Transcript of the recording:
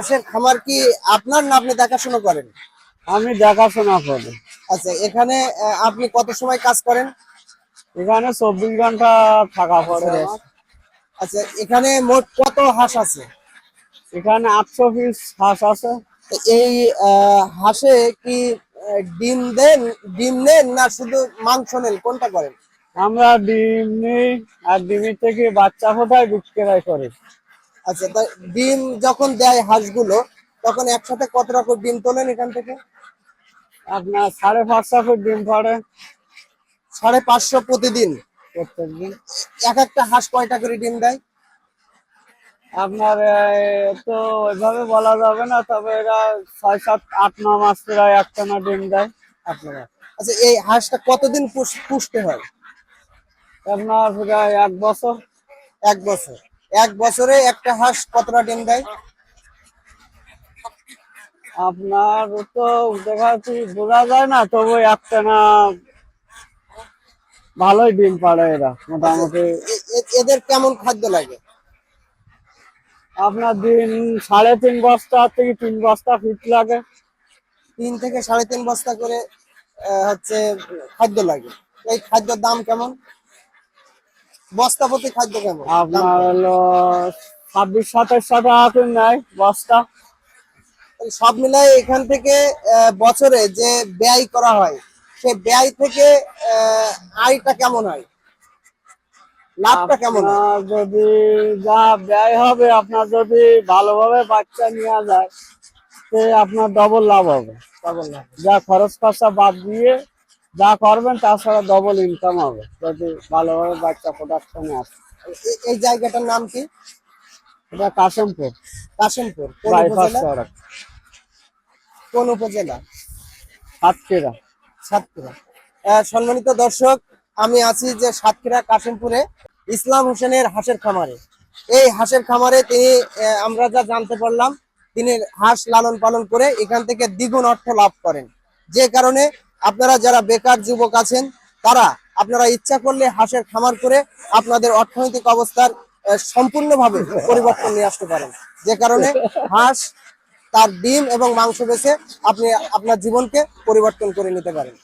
হাঁসের খামার কি আপনার না আপনি দেখাশোনা করেন? আমি দেখাশোনা করি। আচ্ছা এখানে আপনি কত সময় কাজ করেন? এখানে চব্বিশ ঘণ্টা থাকা পড়ে আমার। আচ্ছা এখানে মোট কত হাঁস আছে? এখানে আটশো পিস হাঁস আছে। এই হাঁসে কি ডিম দেন ডিম নেন না শুধু মাংস নেন? কোনটা করেন? আমরা ডিম নিই আর ডিমের থেকে বাচ্চা ফোটায় বিক্রয় করি? আচ্ছা তা ডিম যখন দেয় হাঁসগুলো তখন একসাথে কত রকম ডিম তোলেন এখান থেকে? আপনার সাড়ে পাঁচশো করে ডিম পড়ে। সাড়ে পাঁচশো প্রতিদিন? প্রত্যেক দিন এক একটা হাঁস কয়টা করে ডিম দেয়? আপনার তো ওইভাবে বলা যাবে না তবে এরা ছয় সাত আট ন মাস প্রায় একটানা ডিম দেয়। আপনারা। আচ্ছা এই হাঁসটা কতদিন পুষ- পুষতে হয়? আপনার প্রায় এক বছর। এক বছর। এক বছরে একটা হাঁস কতটা ডিম দেয়? আপনার তো দেখা যাচ্ছে বোঝা যায় না তবু একটা না ভালোই ডিম পাড়ে এরা মোটামুটি। এদের কেমন খাদ্য লাগে? আপনার দিন সাড়ে তিন বস্তা থেকে তিন বস্তা ফিট লাগে। তিন থেকে সাড়ে তিন বস্তা করে হচ্ছে খাদ্য লাগে। এই খাদ্যের দাম কেমন? বস্তা প্রতি খাদ্য কেমন? আপনার হলো ছাব্বিশ সাতাশ টাকা হাতে নেয় বস্তা। সব মিলাই এখান থেকে বছরে যে ব্যয় করা হয় সে ব্যয় থেকে আয়টা কেমন হয়? লাভটা কেমন যদি যা ব্যয় হবে আপনার যদি ভালোভাবে বাচ্চা নেওয়া যায় সে আপনার ডবল লাভ হবে। কেমন লাভ? যা খরচ খরচা বাদ দিয়ে যা করবেন তাছাড়া ডবল ইনকাম হবে। যদি ভালোভাবে বাচ্চা প্রোডাকশনে আসে। এই জায়গাটার নাম কি? এটা কাশিমপুর। কাশিমপুর। কোন বাইপাস উপজেলা? সড়ক। কোন উপজেলা? সাতক্ষীরা। সাতক্ষীরা। সম্মানিত দর্শক আমি আছি যে সাতক্ষীরা কাশিমপুরে ইসলাম হোসেনের হাঁসের খামারে। এই হাঁসের খামারে তিনি আমরা যা জানতে পারলাম তিনি হাঁস লালন পালন করে এখান থেকে দ্বিগুণ অর্থ লাভ করেন। যে কারণে আপনারা যারা বেকার যুবক আছেন, তারা আপনারা ইচ্ছা করলে হাঁসের খামার করে আপনাদের অর্থনৈতিক অবস্থার সম্পূর্ণভাবে পরিবর্তন নিয়ে আসতে পারেন। যে কারণে হাঁস, তার ডিম এবং মাংস বেছে আপনি আপনার জীবনকে পরিবর্তন করে নিতে পারেন।